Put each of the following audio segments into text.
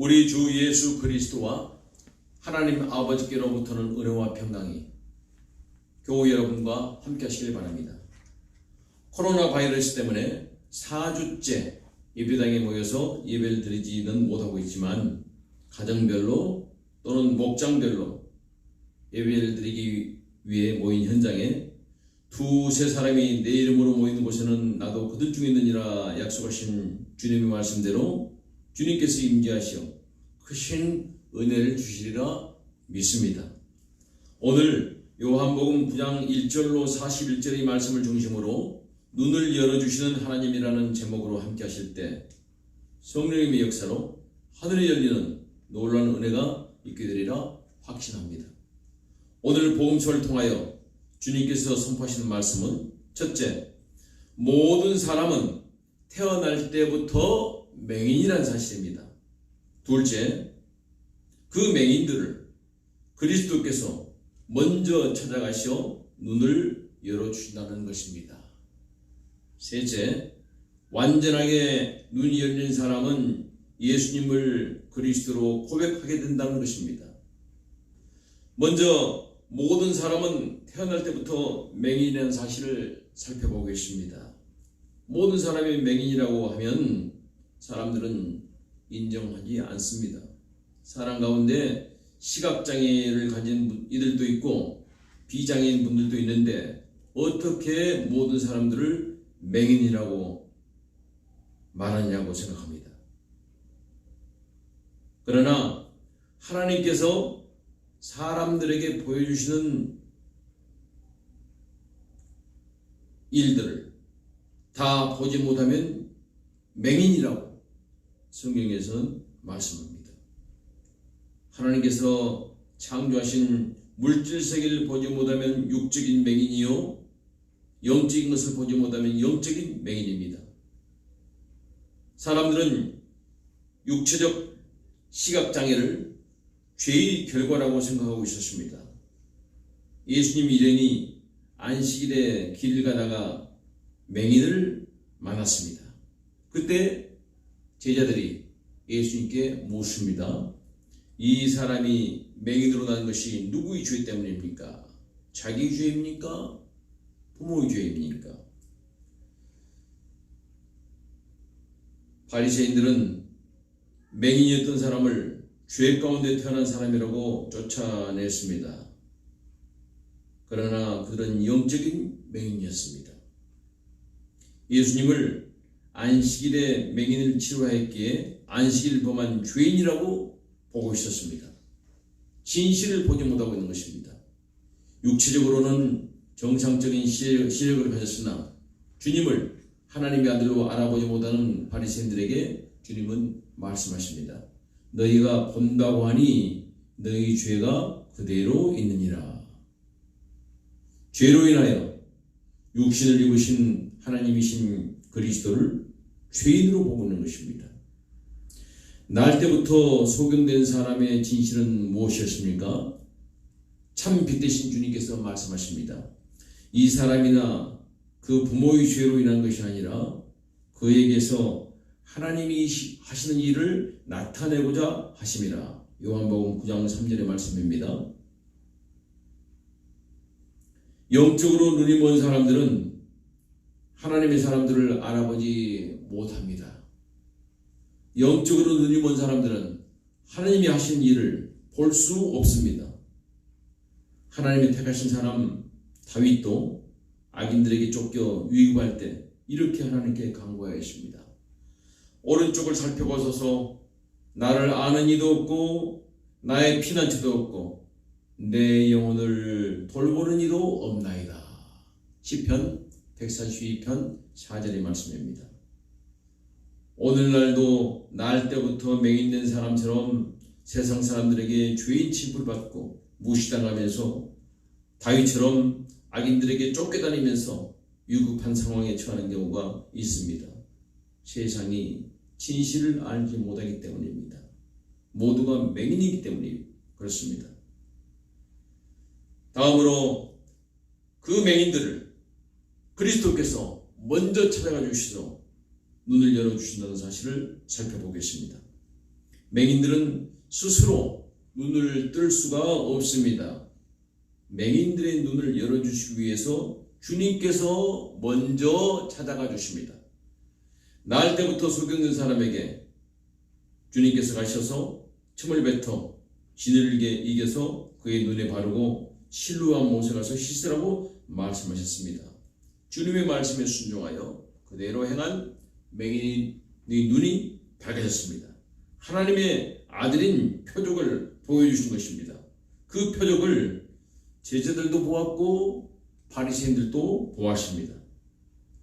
우리 주 예수 그리스도와 하나님 아버지께로부터는 은혜와 평강이 교우 여러분과 함께 하시길 바랍니다. 코로나 바이러스 때문에 4주째 예배당에 모여서 예배를 드리지는 못하고 있지만 가정별로 또는 목장별로 예배를 드리기 위해 모인 현장에 두세 사람이 내 이름으로 모이는 곳에는 나도 그들 중에 있느니라 약속하신 주님의 말씀대로 주님께서 임재하시어 크신 은혜를 주시리라 믿습니다. 오늘 요한복음 9장 1절로 41절의 말씀을 중심으로 눈을 열어주시는 하나님이라는 제목으로 함께 하실 때 성령님의 역사로 하늘이 열리는 놀라운 은혜가 있게 되리라 확신합니다. 오늘 복음서를 통하여 주님께서 선포하시는 말씀은 첫째, 모든 사람은 태어날 때부터 맹인이라는 사실입니다. 둘째, 그 맹인들을 그리스도께서 먼저 찾아가시어 눈을 열어주신다는 것입니다. 셋째, 완전하게 눈이 열린 사람은 예수님을 그리스도로 고백하게 된다는 것입니다. 먼저 모든 사람은 태어날 때부터 맹인이라는 사실을 살펴보겠습니다. 모든 사람이 맹인이라고 하면 사람들은 인정하지 않습니다. 사람 가운데 시각장애를 가진 이들도 있고 비장애인 분들도 있는데 어떻게 모든 사람들을 맹인이라고 말하냐고 생각합니다. 그러나 하나님께서 사람들에게 보여주시는 일들을 다 보지 못하면 맹인이라고 성경에서는 말씀합니다. 하나님께서 창조하신 물질 세계를 보지 못하면 육적인 맹인이요 영적인 것을 보지 못하면 영적인 맹인입니다. 사람들은 육체적 시각 장애를 죄의 결과라고 생각하고 있었습니다. 예수님 일행이 안식일에 길 가다가 맹인을 만났습니다. 그때 제자들이 예수님께 묻습니다. 이 사람이 맹인으로 난 것이 누구의 죄 때문입니까? 자기 죄입니까? 부모의 죄입니까? 바리새인들은 맹인이었던 사람을 죄 가운데 태어난 사람이라고 쫓아냈습니다. 그러나 그들은 영적인 맹인이었습니다. 예수님을 안식일에 맹인을 치료하였기에 안식일 범한 죄인이라고 보고 있었습니다. 진실을 보지 못하고 있는 것입니다. 육체적으로는 정상적인 시력을 가졌으나 주님을 하나님의 아들로 알아보지 못하는 바리새인들에게 주님은 말씀하십니다. 너희가 본다고 하니 너희 죄가 그대로 있느니라. 죄로 인하여 육신을 입으신 하나님이신 그리스도를 죄인으로 보고 있는 것입니다. 날 때부터 소경된 사람의 진실은 무엇이었습니까? 참 빛 되신 주님께서 말씀하십니다. 이 사람이나 그 부모의 죄로 인한 것이 아니라 그에게서 하나님이 하시는 일을 나타내고자 하심이라. 요한복음 9장 3절의 말씀입니다. 영적으로 눈이 먼 사람들은 하나님의 사람들을 알아보지 못합니다. 영적으로 눈이 먼 사람들은 하나님이 하신 일을 볼 수 없습니다. 하나님이 택하신 사람 다윗도 악인들에게 쫓겨 위급할 때 이렇게 하나님께 간구하였습니다. 오른쪽을 살펴보소서 나를 아는 이도 없고 나의 피난처도 없고 내 영혼을 돌보는 이도 없나이다. 시편 142편 4절의 말씀입니다. 오늘날도 날 때부터 맹인된 사람처럼 세상 사람들에게 죄인 취급받고 무시당하면서 다윗처럼 악인들에게 쫓겨다니면서 위급한 상황에 처하는 경우가 있습니다. 세상이 진실을 알지 못하기 때문입니다. 모두가 맹인이기 때문에 그렇습니다. 다음으로 그 맹인들을 그리스도께서 먼저 찾아가 주시서 눈을 열어주신다는 사실을 살펴보겠습니다. 맹인들은 스스로 눈을 뜰 수가 없습니다. 맹인들의 눈을 열어주시기 위해서 주님께서 먼저 찾아가 주십니다. 날 때부터 소경된 사람에게 주님께서 가셔서 침을 뱉어 진흙에 이겨서 그의 눈에 바르고 실루와 못에 가서 씻으라고 말씀하셨습니다. 주님의 말씀에 순종하여 그대로 행한 맹인의 눈이 밝아졌습니다. 하나님의 아들인 표적을 보여주신 것입니다. 그 표적을 제자들도 보았고 바리새인들도 보았습니다.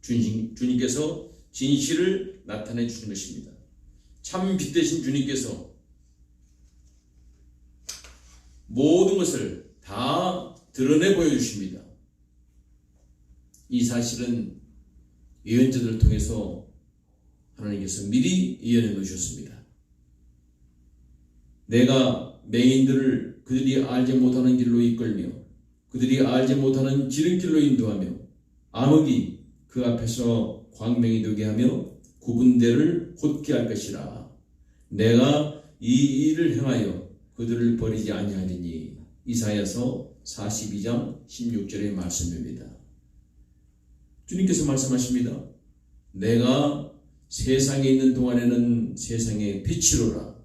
주님, 주님께서 진실을 나타내 주신 것입니다. 참빛 대신 주님께서 모든 것을 다 드러내 보여주십니다. 이 사실은 예언자들을 통해서 하나님께서 미리 예언해 놓으셨습니다. 내가 맹인들을 그들이 알지 못하는 길로 이끌며 그들이 알지 못하는 지름길로 인도하며 암흑이 그 앞에서 광명이 되게 하며 구분대를 곧게 할 것이라. 내가 이 일을 행하여 그들을 버리지 아니하리니 이사야서 42장 16절의 말씀입니다. 주님께서 말씀하십니다. 내가 세상에 있는 동안에는 세상의 빛이로라.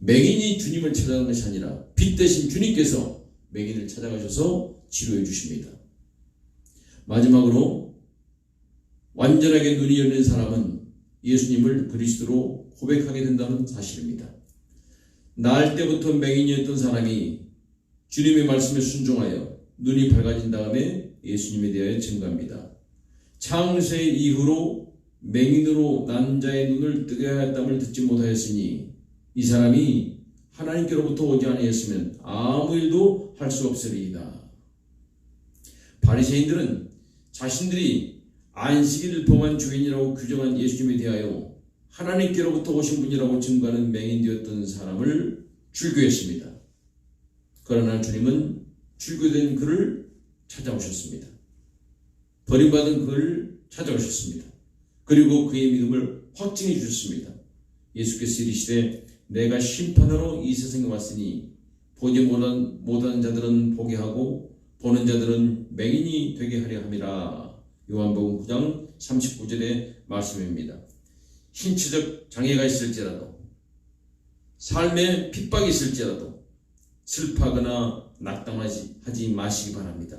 맹인이 주님을 찾아간 것이 아니라 빛 대신 주님께서 맹인을 찾아가셔서 치료해 주십니다. 마지막으로 완전하게 눈이 열린 사람은 예수님을 그리스도로 고백하게 된다는 사실입니다. 날 때부터 맹인이었던 사람이 주님의 말씀에 순종하여 눈이 밝아진 다음에 예수님에 대하여 증거합니다. 창세 이후로 맹인으로 난 자의 눈을 뜨게 하였담을 듣지 못하였으니 이 사람이 하나님께로부터 오지 아니했으면 아무 일도 할 수 없으리이다. 바리새인들은 자신들이 안식일을 범한 주인이라고 규정한 예수님에 대하여 하나님께로부터 오신 분이라고 증거하는 맹인되었던 사람을 출교했습니다. 그러나 주님은 출교된 그를 찾아오셨습니다. 버림받은 그를 찾아오셨습니다. 그리고 그의 믿음을 확증해 주셨습니다. 예수께서 이르시되 내가 심판하러 이 세상에 왔으니 보지 못한, 못하는 자들은 보게 하고 보는 자들은 맹인이 되게 하려 함이라. 요한복음 9장 39절의 말씀입니다. 신체적 장애가 있을지라도 삶에 핍박이 있을지라도 슬퍼하거나 낙담하지 하지 마시기 바랍니다.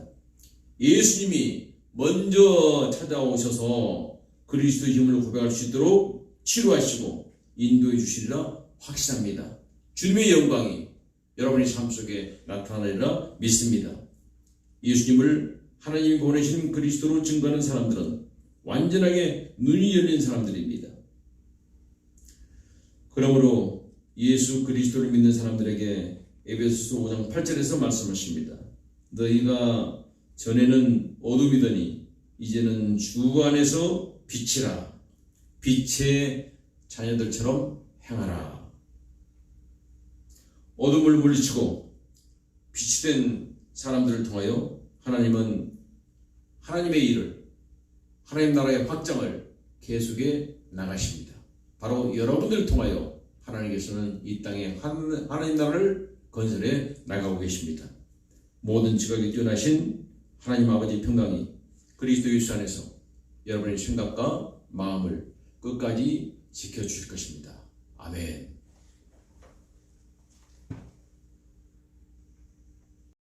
예수님이 먼저 찾아오셔서 그리스도의 힘을 고백할 수 있도록 치료하시고 인도해 주시리라 확신합니다. 주님의 영광이 여러분의 삶 속에 나타나리라 믿습니다. 예수님을 하나님이 보내신 그리스도로 증거하는 사람들은 완전하게 눈이 열린 사람들입니다. 그러므로 예수 그리스도를 믿는 사람들에게 에베소서 5장 8절에서 말씀하십니다. 너희가 전에는 어둠이더니 이제는 주 안에서 빛이라 빛의 자녀들처럼 행하라. 어둠을 물리치고 빛이 된 사람들을 통하여 하나님은 하나님의 일을 하나님 나라의 확장을 계속해 나가십니다. 바로 여러분들을 통하여 하나님께서는 이 땅에 하나님 나라를 건설해 나가고 계십니다. 모든 지각에 뛰어나신 하나님 아버지 평강이 그리스도 예수 안에서 여러분의 생각과 마음을 끝까지 지켜주실 것입니다. 아멘.